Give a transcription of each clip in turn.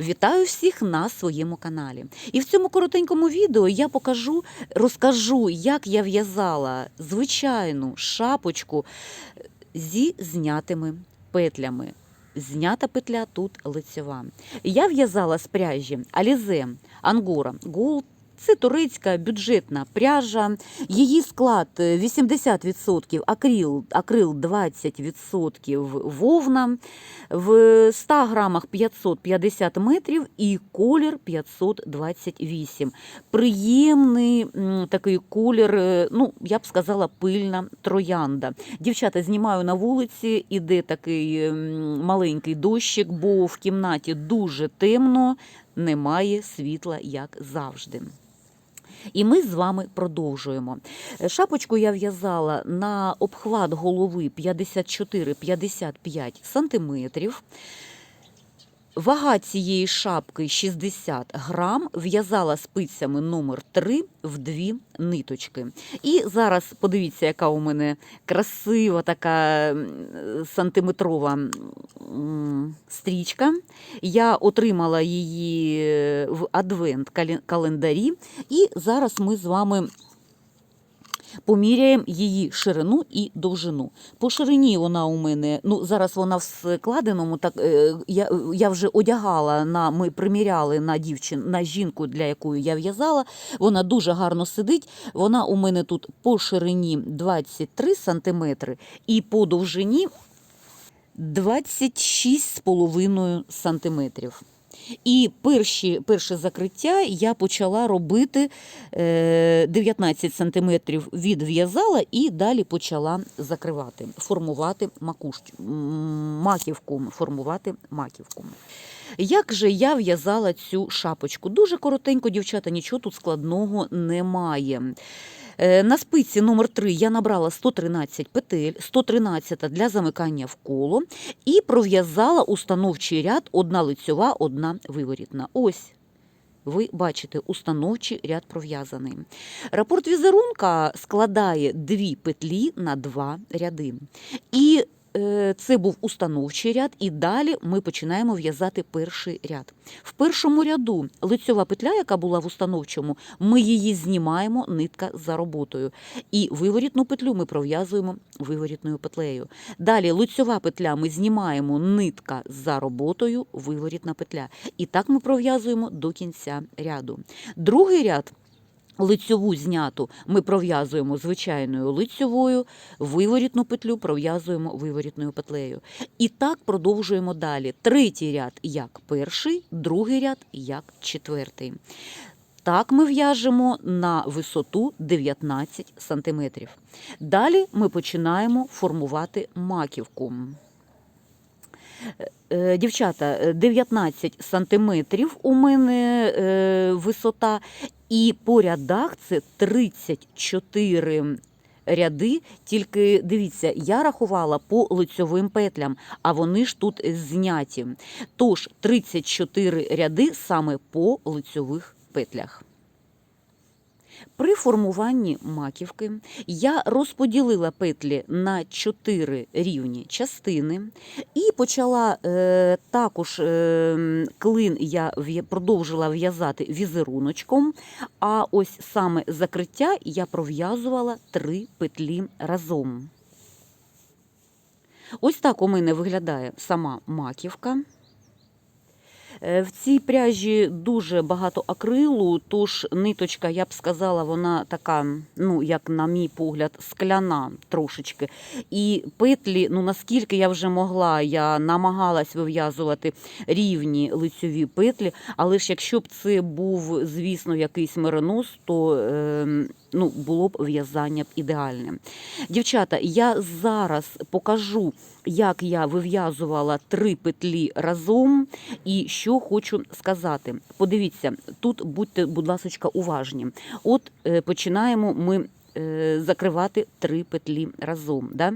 Вітаю всіх на своєму каналі. І в цьому коротенькому відео я покажу, розкажу, як я в'язала звичайну шапочку зі знятими петлями. Знята петля тут лицева. Я в'язала з пряжі Alize Angora Gold. Це турецька бюджетна пряжа. Її склад е, 80% акрил, акрил 20% вовна, в 100 грамах 550 метрів і колір 528. Приємний такий колір, е, ну, я б сказала, пильна троянда. Дівчата, знімаю на вулиці, іде такий маленький дощик, бо в кімнаті дуже темно, немає світла, як завжди. І ми з вами продовжуємо. Е, Шапочку я в'язала на обхват голови 54-55 сантиметрів. Вага цієї шапки 60 грам, в'язала спицями номер 3 в дві ниточки. І зараз подивіться, яка у мене красива така сантиметрова стрічка. Я отримала її в адвент-календарі. І зараз ми з вами поміряємо її ширину і довжину. По ширині вона у мене, ну зараз вона в складеному, так е, я, я вже одягала на ми приміряли на дівчин, на жінку, для якої я в'язала. Вона дуже гарно сидить. Вона у мене тут по ширині 23 см і по довжині 26,5 сантиметрів. І перші, перше закриття я почала робити е, 19 сантиметрів відв'язала і далі почала закривати, формувати макуш, маківку, формувати маківку. Як же я в'язала цю шапочку? Дуже коротенько, дівчата, нічого тут складного немає. Е, На спиці номер 3 я набрала 113 петель, 113 для замикання в коло і пров'язала установчий ряд одна лицьова, одна виворітна. Ось. Ви бачите, установчий ряд пров'язаний. Рапорт візерунка складає дві петлі на два ряди. І це був установчий ряд, і далі ми починаємо в'язати перший ряд. В першому ряду лицьова петля, яка була в установчому, ми її знімаємо нитка за роботою. І виворітну петлю ми пров'язуємо виворітною петлею. Далі лицьова петля ми знімаємо нитка за роботою, виворітна петля. І так ми пров'язуємо до кінця ряду. Другий ряд. Лицьову зняту ми пров'язуємо звичайною лицьовою, виворітну петлю пров'язуємо виворітною петлею. І так продовжуємо далі. Третій ряд як перший, другий ряд як четвертий. Так ми в'яжемо на висоту 19 см. Далі ми починаємо формувати маківку. Е, Дівчата, е, 19 сантиметрів у мене е, висота, і по рядах це 34 ряди. Тільки дивіться, я рахувала по лицьовим петлям, а вони ж тут зняті. Тож 34 ряди саме по лицьових петлях. При формуванні маківки я розподілила петлі на 4 рівні частини і почала е, також е, клин я продовжила в'язати візеруночком, а ось саме закриття я пров'язувала 3 петлі разом. Ось так у мене виглядає сама маківка. Е, В цій пряжі дуже багато акрилу, тож ниточка, я б сказала, вона така, ну, як на мій погляд, скляна трошечки. І петлі, ну наскільки я вже могла, я намагалась вив'язувати рівні лицьові петлі, але ж якщо б це був, звісно, якийсь меринос, то е, ну, було б в'язання ідеальним. Дівчата, я зараз покажу, як я вив'язувала три петлі разом. І що хочу сказати. Подивіться, тут будьте, будь ласка, уважні. От е, починаємо ми е, закривати три петлі разом. Да?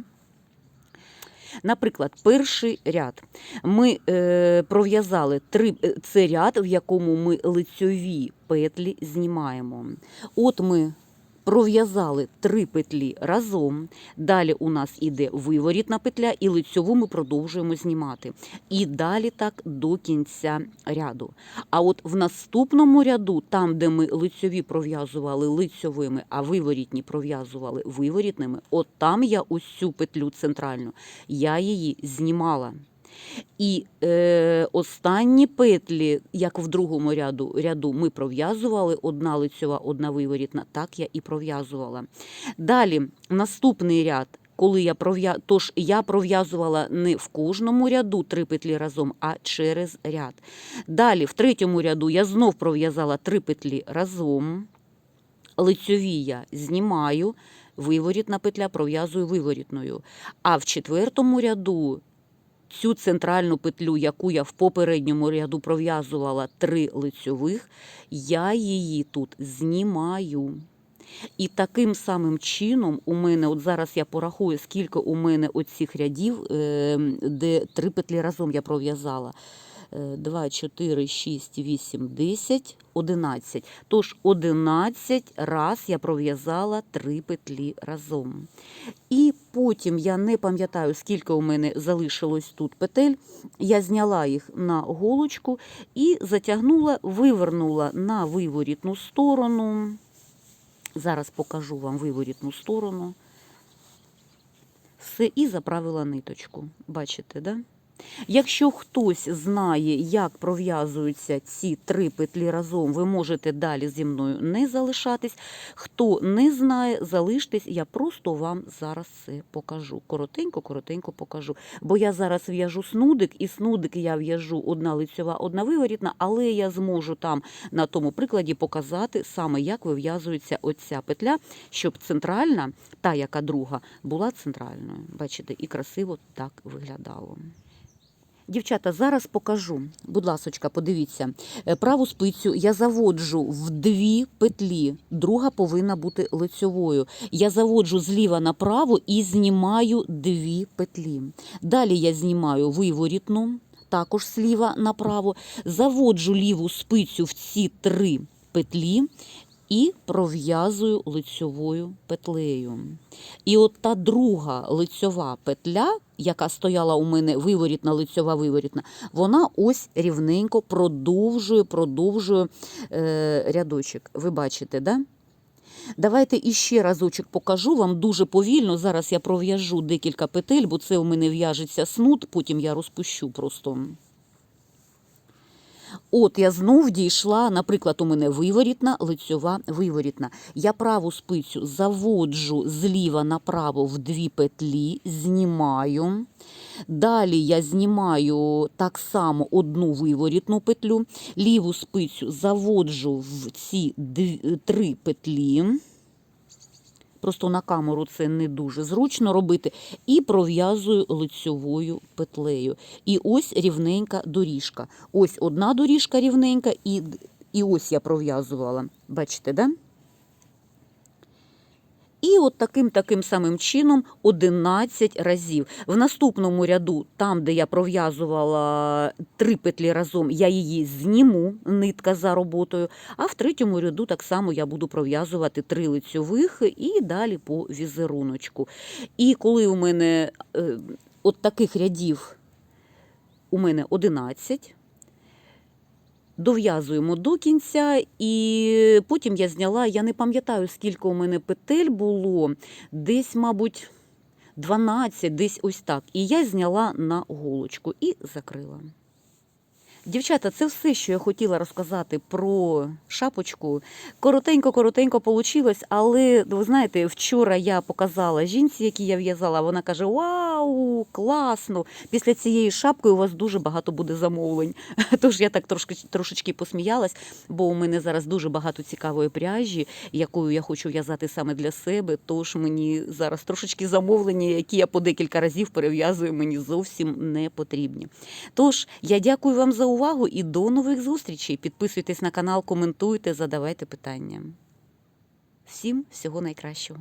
Наприклад, перший ряд. Ми е, пров'язали три, е, це ряд, в якому ми лицьові петлі знімаємо. От ми Пров'язали три петлі разом. Далі у нас іде виворітна петля, і лицьову ми продовжуємо знімати. І далі так до кінця ряду. А от в наступному ряду, там, де ми лицьові пров'язували лицьовими, а виворітні пров'язували виворітними, от там я ось цю петлю центральну, я її знімала. І е, останні петлі, як в другому ряду, ряду ми пров'язували одна лицьова, одна виворітна, так я і пров'язувала. Далі наступний ряд. Коли я пров'я... Тож я пров'язувала не в кожному ряду три петлі разом, а через ряд. Далі, в третьому ряду, я знов пров'язала три петлі разом. Лицьові я знімаю, виворітна петля пров'язую виворітною. А в четвертому ряду цю центральну петлю, яку я в попередньому ряду пров'язувала три лицьових, я її тут знімаю. І таким самим чином у мене, от зараз я порахую, скільки у мене оцих рядів, е, де три петлі разом я пров'язала. 2, 4, 6, 8, 10, 11. Тож 11 раз я пров'язала три петлі разом. І потім я не пам'ятаю, скільки у мене залишилось тут петель. Я зняла їх на голочку і затягнула, вивернула на виворітну сторону. Зараз покажу вам виворітну сторону. Все, і заправила ниточку. Бачите, да? Якщо хтось знає, як пров'язуються ці три петлі разом, ви можете далі зі мною не залишатись. Хто не знає, залиштесь, я просто вам зараз це покажу. Коротенько-коротенько покажу. Бо я зараз в'яжу снудик, і снудик я в'яжу одна лицьова, одна виворітна, але я зможу там на тому прикладі показати саме, як вив'язується оця петля, щоб центральна, та яка друга, була центральною. Бачите, і красиво так виглядало. Дівчата, зараз покажу. Будь ласочка, подивіться. Е, Праву спицю я заводжу в дві петлі. Друга повинна бути лицьовою. Я заводжу зліва направо і знімаю дві петлі. Далі я знімаю виворітну, також зліва направо. Заводжу ліву спицю в ці три петлі. І пров'язую лицьовою петлею. І от та друга лицьова петля, яка стояла у мене виворітна, лицьова виворітна, вона ось рівненько продовжує, продовжує е, рядочок. Ви бачите, да? Давайте іще разочок покажу вам дуже повільно. Зараз я пров'яжу декілька петель, бо це у мене в'яжеться снуд, потім я розпущу просто. От я знов дійшла, наприклад, у мене виворітна, лицьова, виворітна. Я праву спицю заводжу зліва направо в дві петлі, знімаю. Далі я знімаю так само одну виворітну петлю, ліву спицю заводжу в ці три петлі. Просто на камеру це не дуже зручно робити. І пров'язую лицьовою петлею. І ось рівненька доріжка. Ось одна доріжка рівненька, і, і ось я пров'язувала. Бачите, да? І от таким таким самим чином 11 разів. В наступному ряду, там, де я пров'язувала три петлі разом, я її зніму, нитка за роботою. А в третьому ряду так само я буду пров'язувати три лицьових і далі по візеруночку. І коли у мене е, от таких рядів у мене 11, дов'язуємо до кінця, і потім я зняла, я не пам'ятаю, скільки у мене петель було, десь, мабуть, 12, десь ось так. І я зняла на голочку і закрила. Дівчата, це все, що я хотіла розказати про шапочку. Коротенько-коротенько вийшло, але ви знаєте, вчора я показала жінці, які я в'язала. Вона каже: Вау, класно! Після цієї шапки у вас дуже багато буде замовлень. Тож я так трошки трошечки посміялась, бо у мене зараз дуже багато цікавої пряжі, якою я хочу в'язати саме для себе. Тож мені зараз трошечки замовлення, які я по декілька разів перев'язую, мені зовсім не потрібні. Тож я дякую вам за увагу і до нових зустрічей. Підписуйтесь на канал, коментуйте, задавайте питання. Всім всього найкращого.